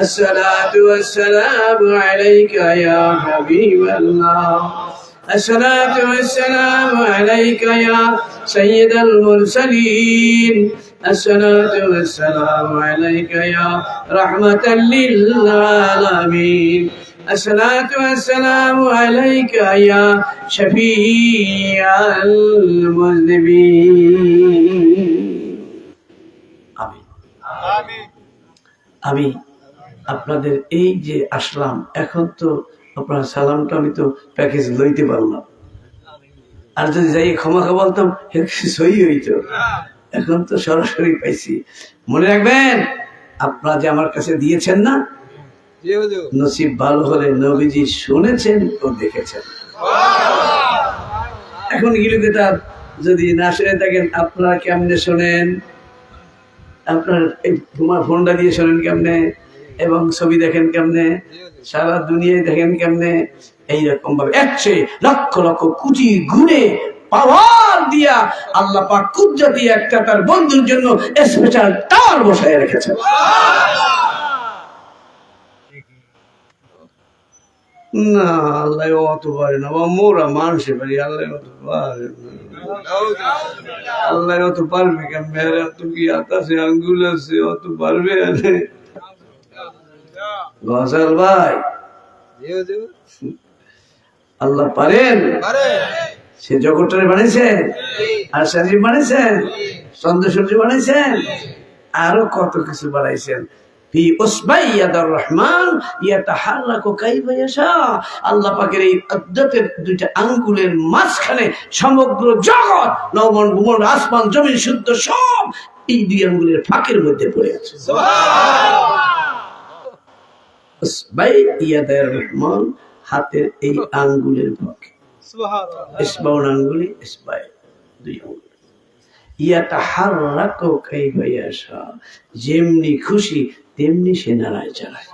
الصلاة والسلام عليك يا حبيب الله. الصلاة والسلام عليك يا سيد المرسلين. الصلاة والسلام عليك يا رحمة للعالمين. الصلاة والسلام عليك يا شفيع المذنبين. آمين. আমি আপনাদের এই যে আসলাম, এখন তো আপনার সালামটা আমি তো প্যাকেজ লইতে পারলাম। আর যদি যাই ক্ষমা বলতাম সই হইতো। এখন তো সরাসরি পাইছি। মনে রাখবেন, আপনারা যে আমার কাছে দিয়েছেন না, নসিব ভালো হলে নবীজি শুনেছেন ও দেখেছেন। এখন গিলুকে তার যদি না শুনে থাকেন, আপনারা কেমনে শোনেন? আপনার এই ফোনটা দিয়ে শোনেন কেমনে? এবং ছবি দেখেন কেমনে? সারা দুনিয়ায় দেখেন কেমনে? এইরকম ভাবে একশে লক্ষ লক্ষ কুচি ঘুরে পাওয়ার দিয়া আল্লাহ পাক কুজ্জাতি একটা তার বন্ধুর জন্য স্পেশাল টাওয়ার বসায় রেখেছে না, আল্লাহ অত পারে না। বা মোরা মানুষে পারি, আল্লাহ অত পারে আল্লাহ অত পারবে কেন মেয়ের এত কি আকাশে আঙ্গুল আছে, অত পারবে ভাই। আল্লাহ পারেন। সে জগৎটারে বানিয়েছেন আর সাজি বানিয়েছেন চন্দ্র সূর্য বানিয়েছেন আরও কত কিছু বানাইছেন। রহমান আল্লাহ পাকের এই আদ্যতের দুইটা আঙ্গুলের মাঝখানে সমগ্র জগৎ নবন ভুবন আসমান জমিন শুদ্ধ সব এই দুই আঙ্গুলের ফাঁকের মধ্যে পড়ে আছে। উসবাই ইয়াদার রহমান হাতের এই আঙ্গুলের পক্ষে ইসবাউন আঙ্গুলি ইসবাই দুই আঙ্গুল ইয়াটা হার রাখো খাই ভাইয়াসা যেমনি খুশি তেমনি সে নাড়ায় চালায়